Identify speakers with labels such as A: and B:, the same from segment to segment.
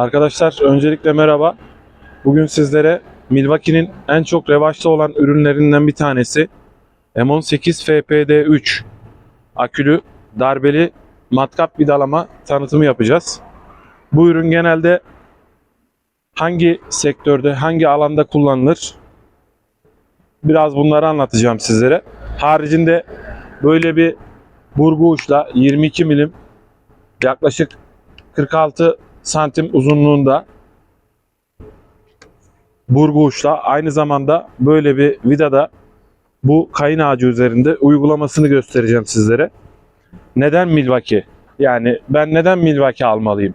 A: Arkadaşlar öncelikle merhaba. Bugün sizlere Milwaukee'nin en çok revaçta olan ürünlerinden bir tanesi M18 FPD3 akülü darbeli matkap vidalama tanıtımı yapacağız. Bu ürün genelde hangi sektörde, hangi alanda kullanılır? Biraz bunları anlatacağım sizlere. Haricinde böyle bir burgu uçla 22 milim yaklaşık 46 santim uzunluğunda burgu uçla aynı zamanda böyle bir vidada bu kayın ağacı üzerinde uygulamasını göstereceğim sizlere. Neden Milwaukee? Yani ben neden Milwaukee almalıyım?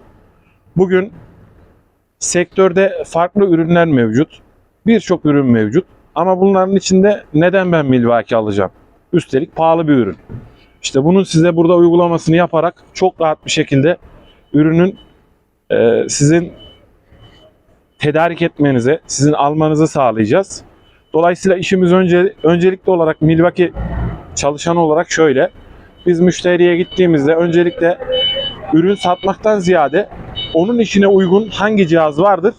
A: Bugün sektörde farklı ürünler mevcut. Birçok ürün mevcut. Ama bunların içinde neden ben Milwaukee alacağım? Üstelik pahalı bir ürün. İşte bunun size burada uygulamasını yaparak çok rahat bir şekilde ürünün sizin tedarik etmenize, sizin almanızı sağlayacağız. Dolayısıyla işimiz önce öncelikli olarak Milwaukee çalışan olarak şöyle. Biz müşteriye gittiğimizde öncelikle ürün satmaktan ziyade onun işine uygun hangi cihaz vardır?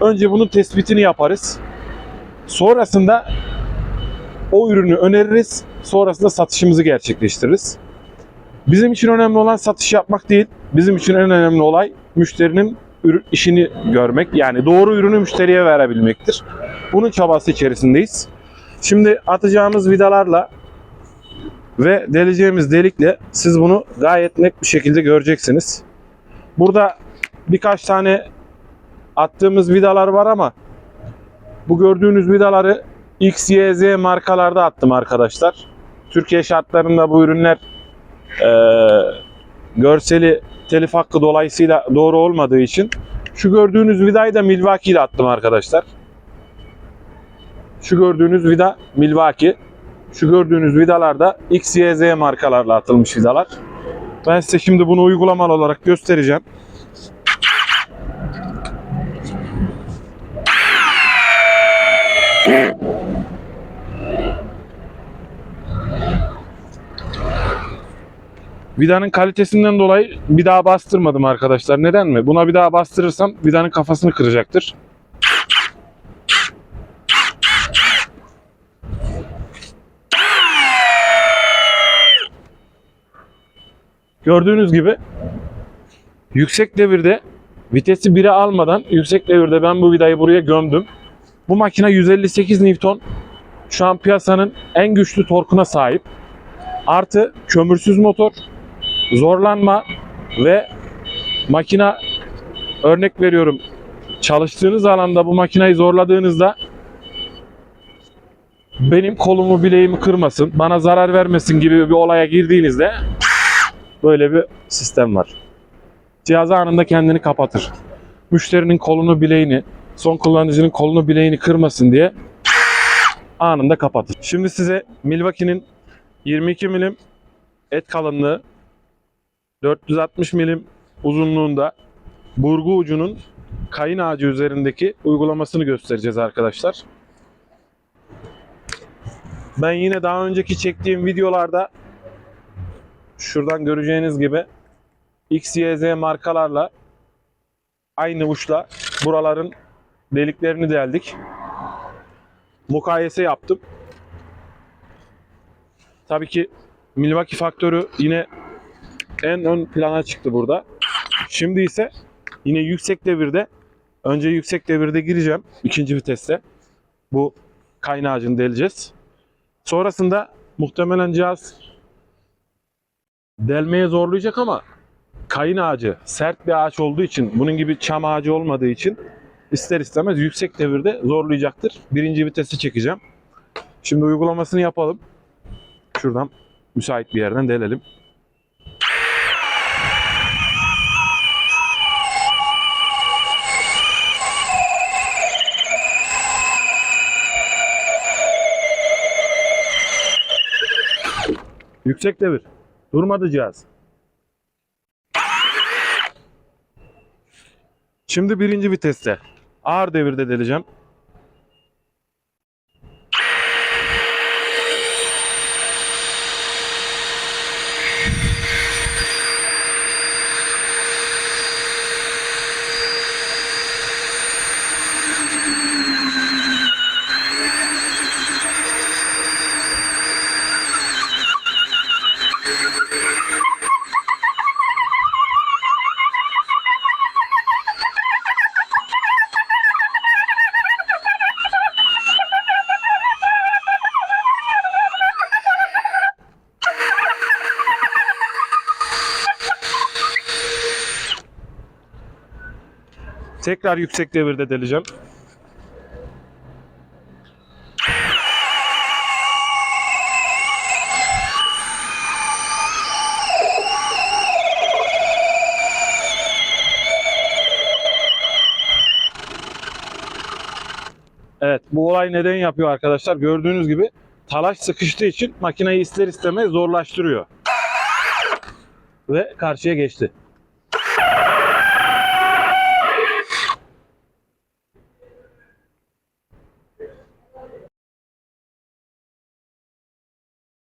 A: Önce bunun tespitini yaparız. Sonrasında o ürünü öneririz. Sonrasında satışımızı gerçekleştiririz. Bizim için önemli olan satış yapmak değil. Bizim için en önemli olay müşterinin işini görmek. Yani doğru ürünü müşteriye verebilmektir. Bunun çabası içerisindeyiz. Şimdi atacağımız vidalarla ve deleceğimiz delikle siz bunu gayet net bir şekilde göreceksiniz. Burada birkaç tane attığımız vidalar var ama bu gördüğünüz vidaları X, Y, Z markalarda attım arkadaşlar. Türkiye şartlarında bu ürünler eee, görseli telif hakkı dolayısıyla doğru olmadığı için şu gördüğünüz vidayı da Milwaukee ile attım arkadaşlar. Şu gördüğünüz vida Milwaukee. Şu gördüğünüz vidalar da X, Y, Z markalarla atılmış vidalar. Ben size şimdi bunu uygulamalı olarak göstereceğim. Vidanın kalitesinden dolayı bir daha bastırmadım arkadaşlar. Neden mi? Buna bir daha bastırırsam vidanın kafasını kıracaktır. Gördüğünüz gibi yüksek devirde vitesi 1'e almadan yüksek devirde ben bu vidayı buraya gömdüm. Bu makine 158 Newton şu an piyasanın en güçlü torkuna sahip. Artı kömürsüz motor, zorlanma ve makina örnek veriyorum çalıştığınız alanda bu makinayı zorladığınızda benim kolumu bileğimi kırmasın, bana zarar vermesin gibi bir olaya girdiğinizde böyle bir sistem var. Cihaz anında kendini kapatır. Müşterinin kolunu bileğini, son kullanıcının kolunu bileğini kırmasın diye anında kapatır. Şimdi size Milwaukee'nin 22 milim et kalınlığı 460 milim uzunluğunda burgu ucunun kayın ağacı üzerindeki uygulamasını göstereceğiz arkadaşlar. Ben yine daha önceki çektiğim videolarda şuradan göreceğiniz gibi X, Y, Z markalarla aynı uçla buraların deliklerini deldik. Mukayese yaptım. Tabii ki Milwaukee faktörü yine en ön plana çıktı burada. Şimdi ise yine yüksek devirde önce yüksek devirde gireceğim ikinci viteste. Bu kaynağını deleceğiz. Sonrasında muhtemelen cihaz delmeye zorlayacak ama kayın ağacı sert bir ağaç olduğu için bunun gibi çam ağacı olmadığı için ister istemez yüksek devirde zorlayacaktır. Birinci vitesi çekeceğim. Şimdi uygulamasını yapalım. Şuradan müsait bir yerden delelim. Yüksek devir. Durmadı cihaz. Şimdi birinci viteste. Ağır devirde deleceğim. Tekrar yüksek devirde deleceğim. Evet bu olay neden yapıyor arkadaşlar? Gördüğünüz gibi talaş sıkıştığı için makineyi ister istemez zorlaştırıyor. Ve karşıya geçti.